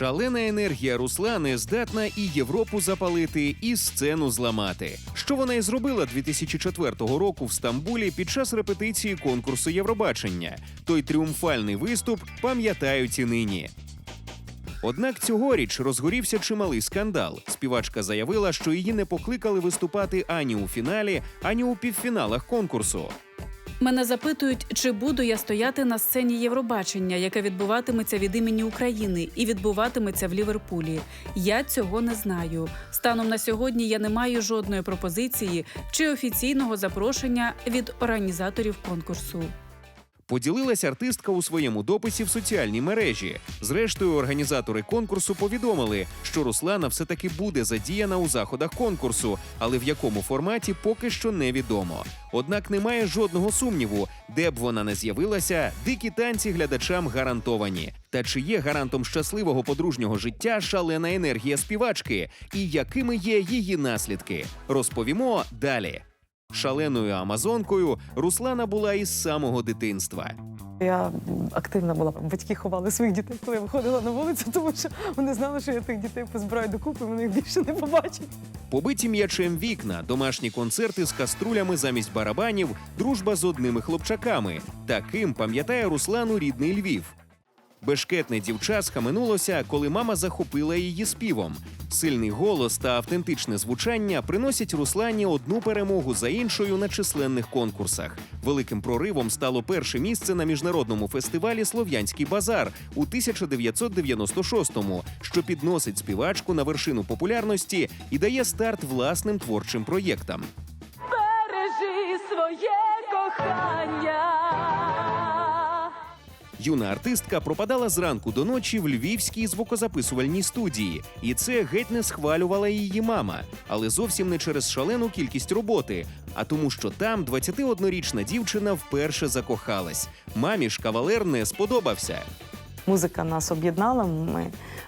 Шалена енергія Руслани здатна і Європу запалити, і сцену зламати. Що вона і зробила 2004 року в Стамбулі під час репетиції конкурсу Євробачення. Той тріумфальний виступ пам'ятають і нині. Однак цьогоріч розгорівся чималий скандал. Співачка заявила, що її не покликали виступати ані у фіналі, ані у півфіналах конкурсу. Мене запитують, чи буду я стояти на сцені Євробачення, яке відбуватиметься від імені України і відбуватиметься в Ліверпулі. Я цього не знаю. Станом на сьогодні я не маю жодної пропозиції чи офіційного запрошення від організаторів конкурсу. Поділилась артистка у своєму дописі в соціальній мережі. Зрештою, організатори конкурсу повідомили, що Руслана все-таки буде задіяна у заходах конкурсу, але в якому форматі поки що невідомо. Однак немає жодного сумніву, де б вона не з'явилася, дикі танці глядачам гарантовані. Та чи є гарантом щасливого подружнього життя шалена енергія співачки, і якими є її наслідки? Розповімо далі. Шаленою амазонкою Руслана була із самого дитинства. Я активна була. Батьки ховали своїх дітей, коли я виходила на вулицю, тому що вони знали, що я тих дітей позбираю докупи, вони їх більше не побачать. Побиті м'ячем вікна, домашні концерти з каструлями замість барабанів, дружба з одними хлопчаками. Таким пам'ятає Руслану рідний Львів. Бешкетне дівча схаменулося, коли мама захопила її співом. Сильний голос та автентичне звучання приносять Руслані одну перемогу за іншою на численних конкурсах. Великим проривом стало перше місце на міжнародному фестивалі Слов'янський базар у 1996-му, що підносить співачку на вершину популярності і дає старт власним творчим проєктам. Бережи своє кохання. Юна артистка пропадала зранку до ночі в львівській звукозаписувальній студії, і це геть не схвалювала її мама, але зовсім не через шалену кількість роботи, а тому, що там 21-річна дівчина вперше закохалась. Мамі ж кавалер не сподобався. Музика нас об'єднала. Ми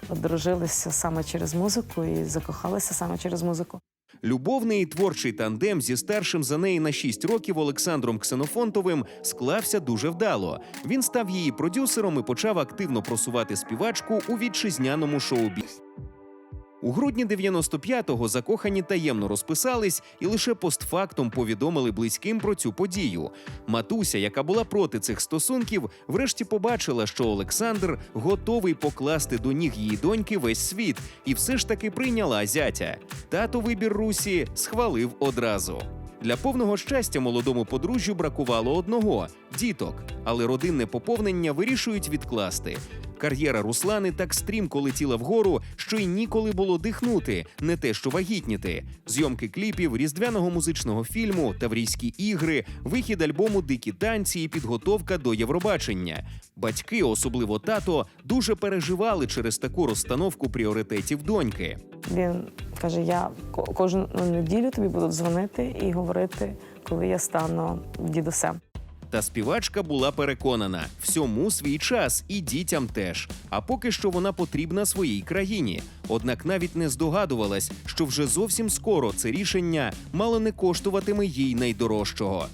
одружилися саме через музику і закохалися саме через музику. Любовний і творчий тандем зі старшим за неї на 6 років Олександром Ксенофонтовим склався дуже вдало. Він став її продюсером і почав активно просувати співачку у вітчизняному шоу-бі. У грудні 95-го закохані таємно розписались і лише постфактом повідомили близьким про цю подію. Матуся, яка була проти цих стосунків, врешті побачила, що Олександр готовий покласти до ніг її доньки весь світ, і все ж таки прийняла зятя. Тато вибір Русі схвалив одразу. Для повного щастя молодому подружжю бракувало одного діток, але родинне поповнення вирішують відкласти. Кар'єра Руслани так стрімко летіла вгору, що й ніколи було дихнути, не те, що вагітніти. Зйомки кліпів, різдвяного музичного фільму, таврійські ігри, вихід альбому Дикі танці і підготовка до Євробачення. Батьки, особливо тато, дуже переживали через таку розстановку пріоритетів доньки. Він каже: я ко- кожну неділю тобі буду дзвонити і говорити, коли я стану дідусем. Та співачка була переконана, всьому свій час і дітям теж. А поки що вона потрібна своїй країні. Однак навіть не здогадувалась, що вже зовсім скоро це рішення мало не коштуватиме їй найдорожчого.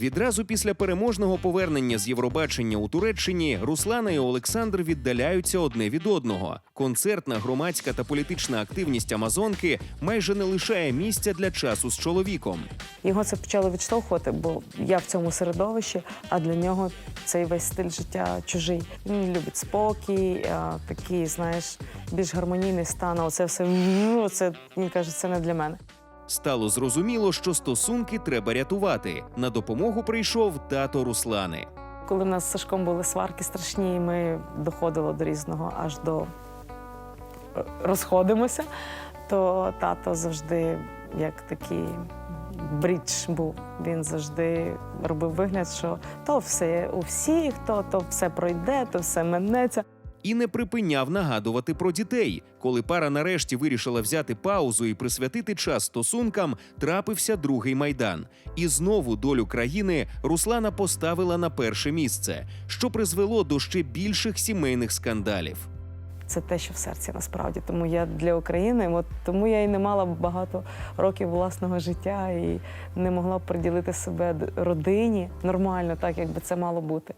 Відразу після переможного повернення з Євробачення у Туреччині Руслана і Олександр віддаляються одне від одного. Концертна, громадська та політична активність Амазонки майже не лишає місця для часу з чоловіком. Його це почало відштовхувати, бо я в цьому середовищі, а для нього цей весь стиль життя чужий. Він любить спокій, такий, знаєш, більш гармонійний стан. Оце все ну, це він каже, це не для мене. Стало зрозуміло, що стосунки треба рятувати. На допомогу прийшов тато Руслани. Коли в нас з Сашком були сварки страшні, ми доходило до різного аж до е, розходимося, то тато завжди як такий брідж був. Він завжди робив вигляд, що то все у всіх, то, то все пройде, то все минеться. І не припиняв нагадувати про дітей. Коли пара нарешті вирішила взяти паузу і присвятити час стосункам, трапився другий майдан. І знову долю країни Руслана поставила на перше місце, що призвело до ще більших сімейних скандалів. Це те, що в серці насправді. Тому я для України, от тому я і не мала багато років власного життя і не могла приділити себе родині нормально, так як би це мало бути.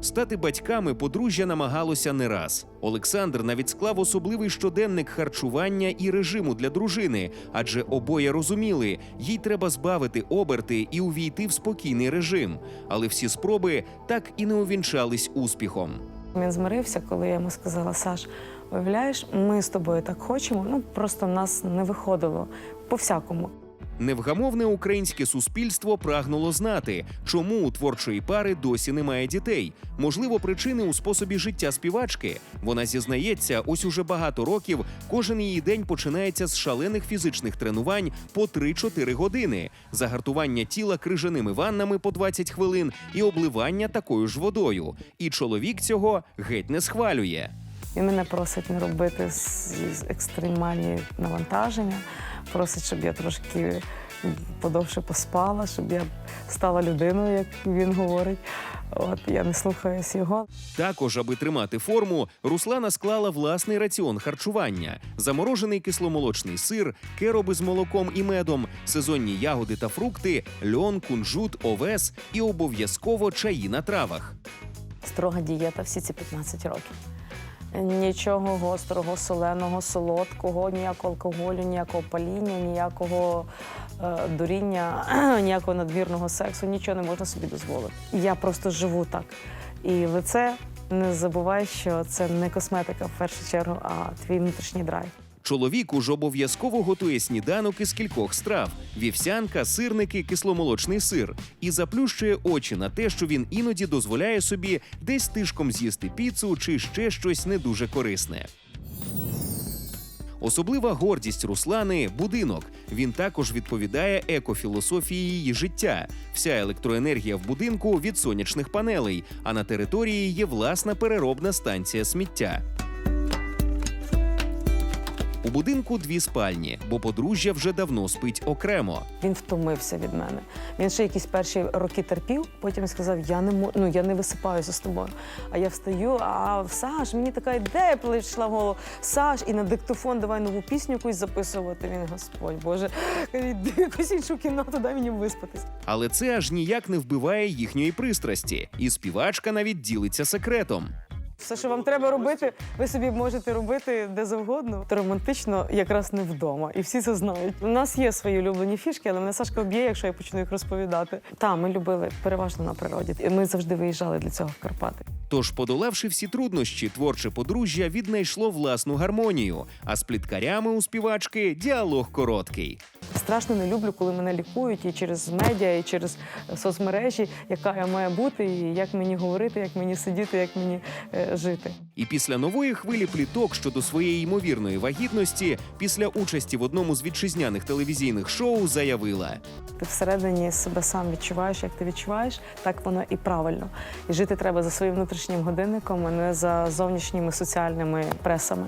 Стати батьками подружжя намагалося не раз. Олександр навіть склав особливий щоденник харчування і режиму для дружини, адже обоє розуміли, їй треба збавити оберти і увійти в спокійний режим. Але всі спроби так і не увінчались успіхом. Він змирився, коли я йому сказала: Саш, уявляєш, ми з тобою так хочемо. Ну просто в нас не виходило по всякому. Невгамовне українське суспільство прагнуло знати, чому у творчої пари досі немає дітей. Можливо, причини у способі життя співачки. Вона зізнається, ось уже багато років кожен її день починається з шалених фізичних тренувань по 3-4 години, загартування тіла крижаними ваннами по 20 хвилин і обливання такою ж водою. І чоловік цього геть не схвалює. Він мене просить не робити з- з екстремальні навантаження, просить, щоб я трошки подовше поспала, щоб я стала людиною, як він говорить. От я не слухаюсь його. Також, аби тримати форму, Руслана склала власний раціон харчування: заморожений кисломолочний сир, кероби з молоком і медом, сезонні ягоди та фрукти, льон, кунжут, овес і обов'язково чаї на травах. Строга дієта всі ці 15 років. Нічого гострого, соленого, солодкого, ніякого алкоголю, ніякого паління, ніякого е, дуріння, ніякого надмірного сексу, нічого не можна собі дозволити. Я просто живу так. І лице не забувай, що це не косметика в першу чергу, а твій внутрішній драйв. Чоловік уж обов'язково готує сніданок із кількох страв: вівсянка, сирники, кисломолочний сир, і заплющує очі на те, що він іноді дозволяє собі десь тишком з'їсти піцу чи ще щось не дуже корисне. Особлива гордість Руслани будинок. Він також відповідає екофілософії її життя. Вся електроенергія в будинку від сонячних панелей, а на території є власна переробна станція сміття. У будинку дві спальні, бо подружжя вже давно спить окремо. Він втомився від мене. Він ще якісь перші роки терпів, потім сказав: Я не мо... ну, я не висипаюся з тобою. А я встаю, а Саш, мені така ідея прийшла в голову. Саш, і на диктофон давай нову пісню якусь записувати. Він Господь Боже, йди в якусь іншу кімнату, дай мені виспатись. Але це аж ніяк не вбиває їхньої пристрасті, і співачка навіть ділиться секретом. Все, що вам треба робити, ви собі можете робити де завгодно. Та романтично якраз не вдома, і всі це знають. У нас є свої улюблені фішки, але мене Сашка об'є, якщо я почну їх розповідати. Та ми любили переважно на природі. Ми завжди виїжджали для цього в Карпати. Тож, подолавши всі труднощі, творче подружжя віднайшло власну гармонію. А з пліткарями у співачки діалог короткий. Страшно не люблю, коли мене лікують і через медіа, і через соцмережі, яка я маю бути, і як мені говорити, як мені сидіти, як мені е, жити. І після нової хвилі пліток щодо своєї ймовірної вагітності, після участі в одному з вітчизняних телевізійних шоу, заявила: Ти всередині себе сам відчуваєш, як ти відчуваєш, так воно і правильно. І жити треба за своїм внутрішнім годинником, а не за зовнішніми соціальними пресами.